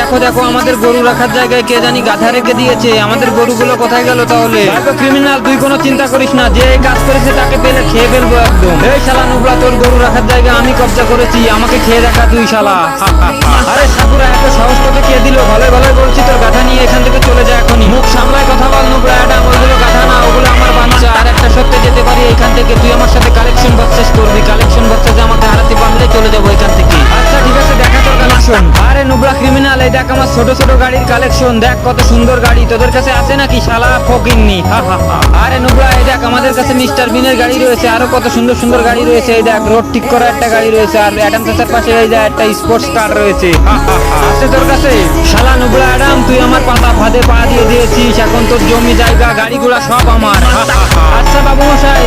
দেখো দেখো, আমাদের গরু রাখার জায়গায় কে জানি গাধা রেখে দিয়েছে। আমাদের গরুগুলো কোথায় গেল তাহলে? ক্রিমিনাল তুই কোনো চিন্তা করিস না। যে কাজ করেছে তাকে পেলে খেয়ে ফেলব একদম। এই শালা নুবরা তোর গরু রাখার আমি কবজা করেছি। আমাকে খেয়ে দেখা তুই, শালা। আরে সাকুরা এত সাহস তোকে কে দিল? ভালো ভালো বলছি, তোর গাধা নিয়ে এখান থেকে চলে যায় এখনই। মুখ সামলায় কথা বল নুবরা অ্যাডাম ওইগুলো গাধা না, ওগুলো আমার বাচ্চা। আর একটা সত্যি যেতে পারি এখান থেকে, তুই আমার সাথে কালেকশন নুবরা ক্রিমিনাল এই দেখ আমার ছোট ছোট গাড়ির কালেকশন দেখ কত সুন্দর গাড়ি। তোদের কাছে আছে নাকি, শালা ফকিননি? হা হা হা। আরে নুবরা, এই দেখ আমাদের কাছে মিস্টার বিনের গাড়ি রয়েছে, আরও কত সুন্দর সুন্দর গাড়ি রয়েছে। এই দেখ রোড ঠিক করা একটা গাড়ি রয়েছে, আর অ্যাডাম চাচার পাশে এই দেখ একটা স্পোর্টস কার রয়েছে। হা হা হা। আছে তোর কাছে? শালা নুবরা অ্যাডাম তুই আমার পাতা ফাঁদে পা দিয়ে দিয়েছিস, এখন তোর জমি জায়গা, গাড়িগুলা সব আমার। আচ্ছা বাবু মশাই